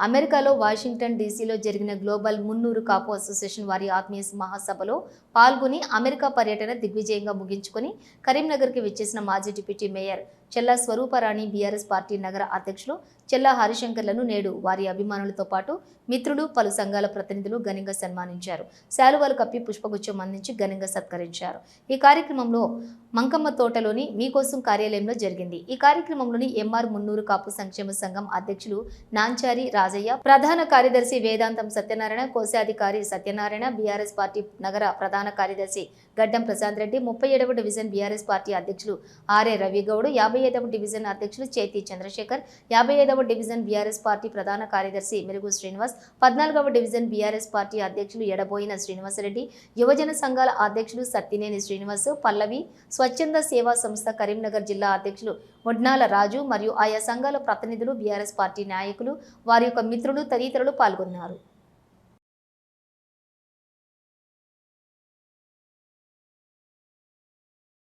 అమెరికాలో వాషింగ్టన్ డీసీలో జరిగిన global Munnuru Kapu association వారి ఆత్మీయ మహాసభలో పాల్గొని అమెరికా పర్యటన దిగ్విజయంగా ముగించుకొని కరీంనగర్కి విచ్చేసిన మాజీ deputy mayor Chella Swarooparani BRS party నగర అధ్యక్షులు చెల్లా హరిశంకర్లను నేడు వారి అభిమానులతో పాటు మిత్రులు పలు సంఘాల ప్రతినిధులు ఘనంగా సన్మానించారు. శాలువాలు కప్పి పుష్పగుచ్చం అందించి ఘనంగా సత్కరించారు. ఈ కార్యక్రమంలో మంకమ్మ తోటలోని మీకోసం కార్యాలయంలో జరిగింది. ఈ కార్యక్రమంలోని ఎంఆర్ మున్నూరు కాపు సంక్షేమ సంఘం అధ్యక్షులు నాంచారి రాజయ్య ప్రధాన కార్యదర్శి వేదాంతం సత్యనారాయణ కోశాధికారి సత్యనారాయణ బీఆర్ఎస్ పార్టీ నగర ప్రధాన కార్యదర్శి గడ్డం ప్రశాంత్ రెడ్డి ముప్పై ఏడవ డివిజన్ బీఆర్ఎస్ పార్టీ అధ్యక్షులు ఆర్ఏ రవిగౌడ్ యాభై ఐదవ డివిజన్ అధ్యక్షులు చేతి చంద్రశేఖర్ యాభై ఐదవ డివిజన్ బీఆర్ఎస్ పార్టీ ప్రధాన కార్యదర్శి మెరుగు శ్రీనివాస్ పద్నాలుగవ డివిజన్ బీఆర్ఎస్ పార్టీ అధ్యక్షులు ఎడబోయిన శ్రీనివాసరెడ్డి యువజన సంఘాల అధ్యక్షులు సత్తినేని శ్రీనివాస్ పల్లవి స్వచ్ఛంద సేవా సంస్థ కరీంనగర్ జిల్లా అధ్యక్షులు ముడ్నాల రాజు మరియు ఆయా సంఘాల ప్రతినిధులు బీఆర్ఎస్ పార్టీ నాయకులు వారి యొక్క మిత్రులు తదితరులు పాల్గొన్నారు.